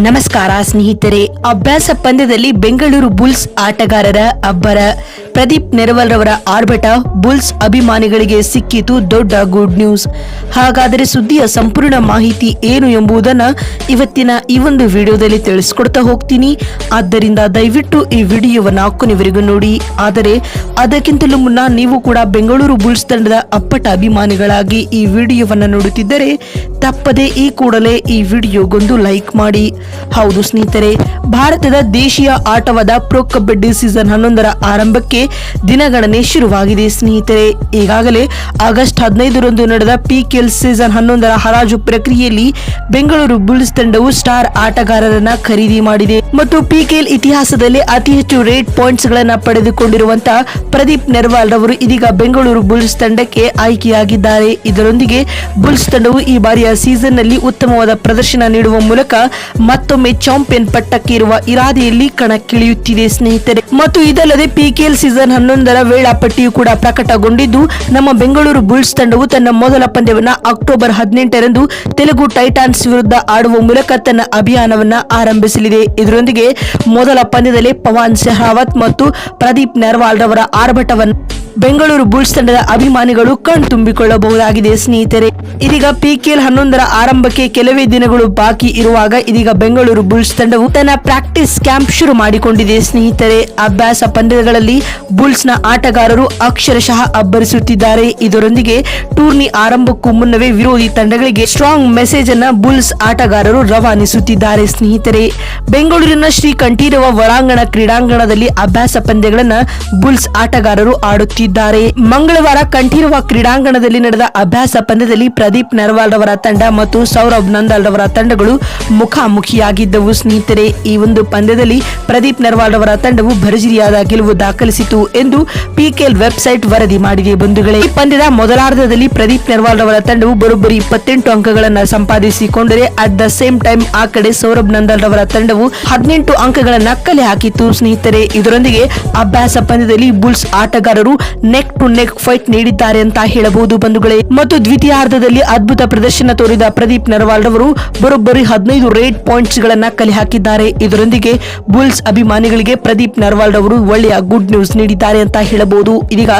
ನಮಸ್ಕಾರ ಸ್ನೇಹಿತರೆ, ಅಭ್ಯಾಸ ಪಂದ್ಯದಲ್ಲಿ ಬೆಂಗಳೂರು ಬುಲ್ಸ್ ಆಟಗಾರರ ಅಬ್ಬರ. ಪ್ರದೀಪ್ ನೆರವಲ್ ರವರ ಆರ್ಭಟ ಬುಲ್ಸ್ ಅಭಿಮಾನಿಗಳಿಗೆ ಸಿಕ್ಕಿತು ದೊಡ್ಡ ಗುಡ್ ನ್ಯೂಸ್. ಹಾಗಾದರೆ ಸುದ್ದಿಯ ಸಂಪೂರ್ಣ ಮಾಹಿತಿ ಏನು ಎಂಬುದನ್ನು ಇವತ್ತಿನ ಈ ಒಂದು ವಿಡಿಯೋದಲ್ಲಿ ತಿಳಿಸ್ಕೊಡ್ತಾ ಹೋಗ್ತೀನಿ. ಆದ್ದರಿಂದ ದಯವಿಟ್ಟು ಈ ವಿಡಿಯೋವನ್ನು ಕೊನೆವರೆಗೂ ನೋಡಿ. ಆದರೆ, ಅದಕ್ಕಿಂತಲೂ ಮುನ್ನ ನೀವು ಕೂಡ ಬೆಂಗಳೂರು ಬುಲ್ಸ್ ತಂಡದ ಅಪ್ಪಟ ಅಭಿಮಾನಿಗಳಾಗಿ ಈ ವಿಡಿಯೋವನ್ನು ನೋಡುತ್ತಿದ್ದರೆ, ತಪ್ಪದೆ ಈ ಕೂಡಲೇ ಈ ವಿಡಿಯೋಗೊಂದು ಲೈಕ್ ಮಾಡಿ. ಹೌದು ಸ್ನೇಹಿತರೆ, ಭಾರತದ ದೇಶೀಯ ಆಟವಾದ ಪ್ರೊ ಕಬಡ್ಡಿ ಸೀಸನ್ ಹನ್ನೊಂದರ ಆರಂಭಕ್ಕೆ ದಿನಗಣನೆ ಶುರುವಾಗಿದೆ ಸ್ನೇಹಿತರೆ. ಈಗಾಗಲೇ ಆಗಸ್ಟ್ ಹದಿನೈದರಂದು ನಡೆದ ಪಿಕೆಎಲ್ ಸೀಸನ್ ಹನ್ನೊಂದರ ಹರಾಜು ಪ್ರಕ್ರಿಯೆಯಲ್ಲಿ ಬೆಂಗಳೂರು ಬುಲ್ಸ್ ತಂಡವು ಸ್ಟಾರ್ ಆಟಗಾರರನ್ನ ಖರೀದಿ ಮಾಡಿದೆ ಮತ್ತು ಪಿಕೆಎಲ್ ಇತಿಹಾಸದಲ್ಲಿ ಅತಿ ಹೆಚ್ಚು ರೇಟ್ ಪಾಯಿಂಟ್ಸ್ ಗಳನ್ನ ಪಡೆದುಕೊಂಡಿರುವಂತಹ ಪ್ರದೀಪ್ ನೆರ್ವಾಲ್ ರವರು ಇದೀಗ ಬೆಂಗಳೂರು ಬುಲ್ಸ್ ತಂಡಕ್ಕೆ ಆಯ್ಕೆಯಾಗಿದ್ದಾರೆ. ಇದರೊಂದಿಗೆ ಬುಲ್ಸ್ ತಂಡವು ಈ ಬಾರಿಯ ಸೀಸನ್ನಲ್ಲಿ ಉತ್ತಮವಾದ ಪ್ರದರ್ಶನ ನೀಡುವ ಮೂಲಕ ಮತ್ತೊಮ್ಮೆ ಚಾಂಪಿಯನ್ ಪಟ್ಟಕ್ಕೆ ಇರುವ ಇರಾದೆಯಲ್ಲಿ ಕಣಕ್ಕಿಳಿಯುತ್ತಿದೆ ಸ್ನೇಹಿತರೆ. ಮತ್ತು ಇದಲ್ಲದೆ ಪಿಕೆಎಲ್ ಸೀಸನ್ ಹನ್ನೊಂದರ ವೇಳಾಪಟ್ಟಿಯು ಕೂಡ ಪ್ರಕಟಗೊಂಡಿದ್ದು, ನಮ್ಮ ಬೆಂಗಳೂರು ಬುಲ್ಸ್ ತಂಡವು ತನ್ನ ಮೊದಲ ಪಂದ್ಯವನ್ನ ಅಕ್ಟೋಬರ್ ಹದಿನೆಂಟರಂದು ತೆಲುಗು ಟೈಟಾನ್ಸ್ ವಿರುದ್ಧ ಆಡುವ ಮೂಲಕ ತನ್ನ ಅಭಿಯಾನವನ್ನ ಆರಂಭಿಸಲಿದೆ. ಇದರೊಂದಿಗೆ ಮೊದಲ ಪಂದ್ಯದಲ್ಲಿ ಪವನ್ ಶೆಹಾವತ್ ಮತ್ತು ಪ್ರದೀಪ್ ನೆರ್ವಾಲ್ ರವರ ಆರ್ಭಟವನ್ನು ಬೆಂಗಳೂರು ಬುಲ್ಸ್ ತಂಡದ ಅಭಿಮಾನಿಗಳು ಕಣ್ತುಂಬಿಕೊಳ್ಳಬಹುದಾಗಿದೆ ಸ್ನೇಹಿತರೆ. ಇದೀಗ ಪಿಕೆಎಲ್ ಹನ್ನೊಂದರ ಆರಂಭಕ್ಕೆ ಕೆಲವೇ ದಿನಗಳು ಬಾಕಿ ಇರುವಾಗ ಇದೀಗ ಬೆಂಗಳೂರು ಬುಲ್ಸ್ ತಂಡವು ತನ್ನ ಪ್ರಾಕ್ಟೀಸ್ ಕ್ಯಾಂಪ್ ಶುರು ಮಾಡಿಕೊಂಡಿದೆ ಸ್ನೇಹಿತರೆ. ಅಭ್ಯಾಸ ಪಂದ್ಯಗಳಲ್ಲಿ ಬುಲ್ಸ್ನ ಆಟಗಾರರು ಅಕ್ಷರಶಃ ಅಬ್ಬರಿಸುತ್ತಿದ್ದಾರೆ. ಇದರೊಂದಿಗೆ ಟೂರ್ನಿ ಆರಂಭಕ್ಕೂ ಮುನ್ನವೇ ವಿರೋಧಿ ತಂಡಗಳಿಗೆ ಸ್ಟ್ರಾಂಗ್ ಮೆಸೇಜ್ ಅನ್ನ ಬುಲ್ಸ್ ಆಟಗಾರರು ರವಾನಿಸುತ್ತಿದ್ದಾರೆ ಸ್ನೇಹಿತರೆ. ಬೆಂಗಳೂರಿನ ಶ್ರೀ ಕಂಠೀರವ ಒಳಾಂಗಣ ಕ್ರೀಡಾಂಗಣದಲ್ಲಿ ಅಭ್ಯಾಸ ಪಂದ್ಯಗಳನ್ನ ಬುಲ್ಸ್ ಆಟಗಾರರು ಆಡುತ್ತಿದ್ದಾರೆ. ಮಂಗಳವಾರ ಕಂಠೀರವ ಕ್ರೀಡಾಂಗಣದಲ್ಲಿ ನಡೆದ ಅಭ್ಯಾಸ ಪಂದ್ಯದಲ್ಲಿ ಪ್ರದೀಪ್ ನರ್ವಾಲ್ ರವರ ತಂಡ ಮತ್ತು ಸೌರಭ್ ನಂದಾಲ್ ರವರ ತಂಡಗಳು ಮುಖಾಮುಖಿಯಾಗಿದ್ದವು. ಸ್ನೇಹಿತರೆ, ಈ ಒಂದು ಪಂದ್ಯದಲ್ಲಿ ಪ್ರದೀಪ್ ನರ್ವಾಲ್ ರವರ ತಂಡವು ಭರ್ಜರಿಯಾದ ಗೆಲುವು ದಾಖಲಿಸಿತು ಎಂದು ಪಿಕೆಎಲ್ ವೆಬ್ಸೈಟ್ ವರದಿ ಮಾಡಿದೆ ಬಂಧುಗಳೇ. ಈ ಪಂದ್ಯದ ಮೊದಲಾರ್ಧದಲ್ಲಿ ಪ್ರದೀಪ್ ನರ್ವಾಲ್ ರವರ ತಂಡವು ಬರೋಬ್ಬರಿ ಇಪ್ಪತ್ತೆಂಟು ಅಂಕಗಳನ್ನು ಸಂಪಾದಿಸಿಕೊಂಡರೆ, ಅಟ್ ದ ಸೇಮ್ ಟೈಮ್ ಆ ಕಡೆ ಸೌರಭ್ ನಂದಾಲ್ ರವರ ತಂಡವು ಹದಿನೆಂಟು ಅಂಕಗಳನ್ನು ಕಲೆ ಹಾಕಿತ್ತು. ಸ್ನೇಹಿತರೆ, ಇದರೊಂದಿಗೆ ಅಭ್ಯಾಸ ಪಂದ್ಯದಲ್ಲಿ ಬುಲ್ಸ್ ಆಟಗಾರರು ನೆಕ್ ಟು ನೆಕ್ ಫೈಟ್ ನೀಡಿದ್ದಾರೆ ಅಂತ ಹೇಳಬಹುದು ಬಂಧುಗಳೇ. ಮತ್ತು ದ್ವಿತೀಯಾರ್ಧದಲ್ಲಿ ಅದ್ಭುತ ಪ್ರದರ್ಶನ ತೋರಿದ ಪ್ರದೀಪ್ ನರ್ವಾಲ್ ರವರು ಬರೋಬ್ಬರಿ ಹದಿನೈದು ರೇಟ್ ಪಾಯಿಂಟ್ಸ್ ಗಳನ್ನ ಕಲೆ ಹಾಕಿದ್ದಾರೆ. ಇದರೊಂದಿಗೆ ಬುಲ್ಸ್ ಅಭಿಮಾನಿಗಳಿಗೆ ಪ್ರದೀಪ್ ನರ್ವಾಲ್ ರವರು ಒಳ್ಳೆಯ ಗುಡ್ ನ್ಯೂಸ್ ನೀಡಿದ್ದಾರೆ ಅಂತ ಹೇಳಬಹುದು. ಇದೀಗ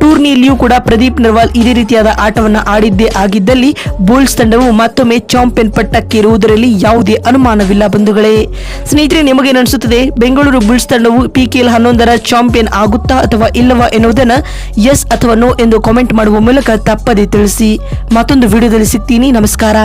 ಟೂರ್ನಿಯಲ್ಲಿಯೂ ಕೂಡ ಪ್ರದೀಪ್ ನರ್ವಾಲ್ ಇದೇ ರೀತಿಯಾದ ಆಟವನ್ನು ಆಡಿದ್ದೇ ಆಗಿದ್ದಲ್ಲಿ ಬುಲ್ಸ್ ತಂಡವು ಮತ್ತೊಮ್ಮೆ ಚಾಂಪಿಯನ್ ಪಟ್ಟಕ್ಕೆ ಇರುವುದರಲ್ಲಿ ಯಾವುದೇ ಅನುಮಾನವಿಲ್ಲ ಬಂಧುಗಳೇ. ಸ್ನೇಹಿತರೆ ನಿಮಗೆ ಅನಿಸುತ್ತದೆ? ಬೆಂಗಳೂರು ಬುಲ್ಸ್ ತಂಡವು ಪಿಕೆಎಲ್ ಹನ್ನೊಂದರ ಚಾಂಪಿಯನ್ ಆಗುತ್ತಾ ಅಥವಾ ಇಲ್ಲವಾ ಎನ್ನುವುದನ್ನ ಎಸ್ ಅಥವಾ ನೋ ಎಂದು ಕಾಮೆಂಟ್ ಮಾಡುವ ಮೂಲಕ ತಪ್ಪದೆ ತಿಳಿಸಿ ಮತ್ತೊಂದು ವಿಡಿಯೋದಲ್ಲಿ ಸಿಗ್ತೀನಿ. ನಮಸ್ಕಾರ.